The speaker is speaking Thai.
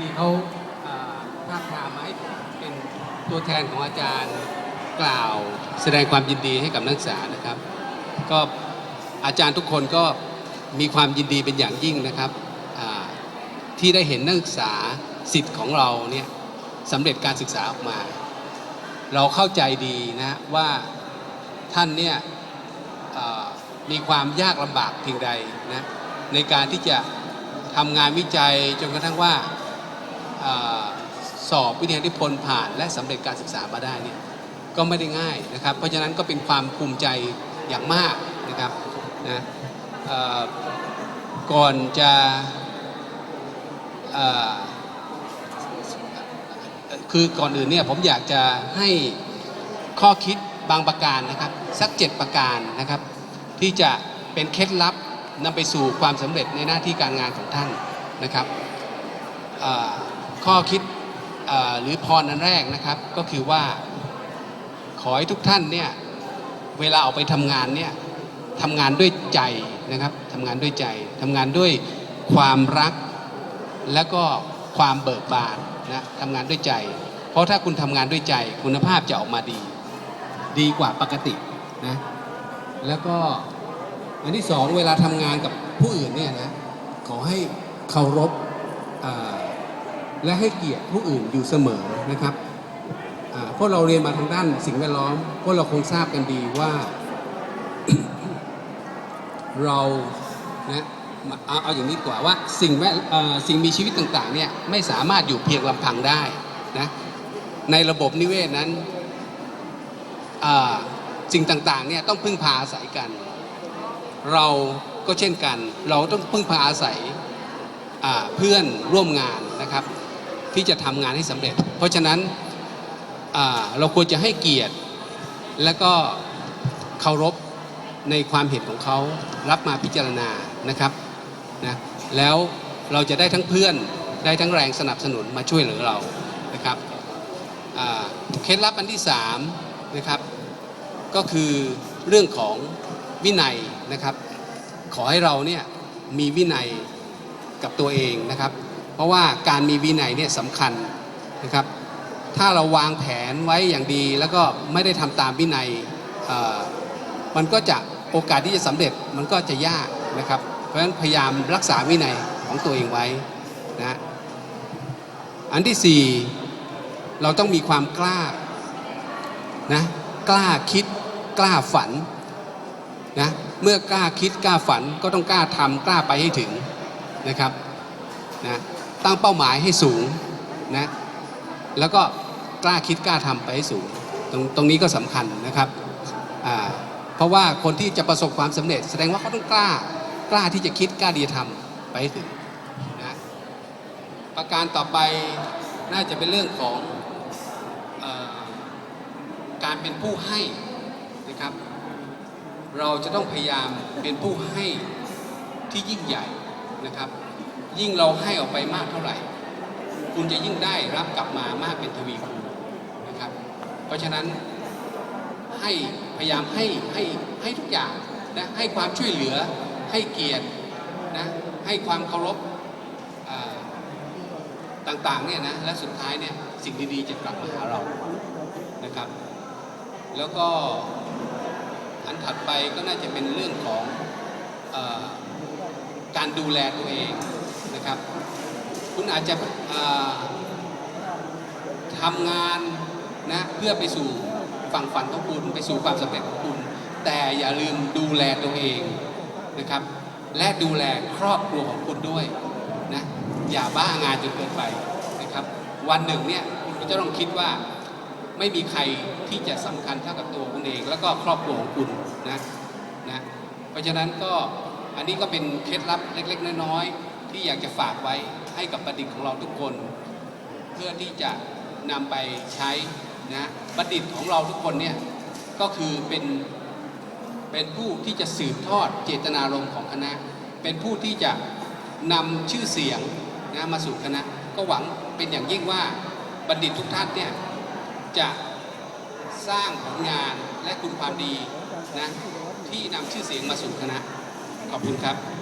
ดีเขาอ่าภาพพามาให้เป็นตัวแทนของอาจารย์กล่าวแสดงความยินดีให้กับนักศึกษานะครับ ก็อาจารย์ทุกคนก็มีความยินดีเป็นอย่างยิ่งนะครับที่ได้เห็นนักศึกษาสิทธิ์ของเราเนี่ยสำเร็จการศึกษาออกมา เราเข้าใจดีนะว่าท่านเนี่ยมีความยากลำบากเพียงใดนะในการที่จะทำงานวิจัยจนกระทั่งว่า สอบวิทยานิพนธ์ผ่านและสำเร็จการศึกษามาได้เนี่ยก็ไม่ได้ง่ายนะครับ เพราะฉะนั้นก็เป็นความภูมิใจอย่างมากนะครับนะก่อนจะคือก่อนอื่นเนี่ยผมอยากจะให้ข้อคิดบางประการนะครับ สัก 7 ประการนะครับ ที่จะเป็นเคล็ดลับนำไปสู่ความสำเร็จในหน้าที่การงานของท่านนะครับ ข้อคิดหรือพรอันแรกนะครับก็คือว่าขอให้ทุกท่านเนี่ยเวลาออกไปทำงานเนี่ยทำงานด้วยใจนะครับทำงานด้วยใจทำงานด้วยความรัก แล้วก็ความเบิกบานนะทำงานด้วยใจ เพราะถ้าคุณทำงานด้วยใจคุณภาพจะออกมาดี ดีกว่าปกตินะแล้วก็อันที่สองเวลาทำงานกับผู้อื่นเนี่ยนะขอให้เคารพอ่า และให้เกียรติผู้อื่นอยู่เสมอนะครับอ่าพวกเราเรียนมาทางด้านสิ่งแวดล้อมพวกเราคงทราบกันดีว่า เรานะเอาเอาอย่างนี้กว่าว่าสิ่งแวดสิ่งมีชีวิตต่างๆเนี่ยไม่สามารถอยู่เพียงลำพังได้นะในระบบนิเวศนั้นสิ่งต่างๆเนี่ยต้องพึ่งพาอาศัยกัน เราก็เช่นกัน เราต้องพึ่งพาอาศัยเพื่อนร่วมงานนะครับ ที่จะทำงานให้สำเร็จ เพราะฉะนั้นเราควรจะให้เกียรติ และก็เคารพในความเห็นของเขารับมาพิจารณานะครับนะแล้วเราจะได้ทั้งเพื่อนได้ทั้งแรงสนับสนุนมาช่วยเหลือเรานะครับเคล็ดลับอันที่สามนะครับก็คือเรื่องของวินัยนะครับ ขอให้เราเนี่ยมีวินัยกับตัวเองนะครับ เพราะว่าการมีวินัยเนี่ยสำคัญนะครับ ถ้าเราวางแผนไว้อย่างดีแล้วก็ไม่ได้ทำตามวินัยมันก็จะโอกาสที่จะสำเร็จมันก็จะยากนะครับ เพราะฉะนั้นพยายามรักษาวินัยของตัวเองไว้นะอันที่สี่เราต้องมีความกล้านะกล้าคิดกล้าฝันนะเมื่อกล้าคิดกล้าฝันก็ต้องกล้าทำกล้าไปให้ถึงนะครับนะ ตั้งเป้าหมายให้สูงนะแล้วก็กล้าคิดกล้าทำไปให้สูงตรงตรงนี้ก็สำคัญนะครับเพราะว่าคนที่จะประสบความสำเร็จ แสดงว่าเขาต้องกล้ากล้าที่จะคิดกล้าที่จะทำไปให้ถึงนะประการต่อไปน่าจะเป็นเรื่องของอการเป็นผู้ให้นะครับ เราจะต้องพยายามเป็นผู้ให้ที่ยิ่งใหญ่นะครับ ยิ่งเราให้ออกไปมากเท่าไหร่ คุณจะยิ่งได้รับกลับมามากเป็นทวีคูณนะครับ เพราะฉะนั้นให้พยายามให้ให้ให้ทุกอย่างนะให้ความช่วยเหลือให้เกียรตินะให้ความเคารพต่างๆเนี่ยนะและสุดท้ายเนี่ยสิ่งดีๆจะกลับมาหาเรานะครับ แล้วก็อันถัดไปก็น่าจะเป็นเรื่องของอการดูแลตัวเอง นะครับ คุณอาจจะทำงานนะเพื่อไปสู่ฝั่งฝันของคุณไปสู่ความสำเร็จของคุณ แต่อย่าลืมดูแลตัวเองนะครับ และดูแลครอบครัวของคุณด้วยนะอย่าบ้างานจนเกินไปนะครับ วันหนึ่งเนี่ยคุณจะต้องคิดว่าไม่มีใครที่จะสำคัญเท่ากับตัวคุณเอง แล้วก็ครอบครัวของคุณนะนะเพราะฉะนั้นก็อันนี้ก็เป็นเคล็ดลับเล็ก ๆ น้อยๆ ที่อยากจะฝากไว้ให้กับบัณฑิตของเราทุกคน เพื่อที่จะนำไปใช้นะบัณฑิตของเราทุกคนเนี่ยก็คือเป็นเป็นผู้ที่จะสืบทอดเจตนารมณ์ของคณะ เป็นผู้ที่จะนำชื่อเสียงนะมาสู่คณะ ก็หวังเป็นอย่างยิ่งว่าบัณฑิตทุกท่านเนี่ยจะสร้างผลงานและคุณความดีนะที่นำชื่อเสียงมาสู่คณะ ขอบคุณครับ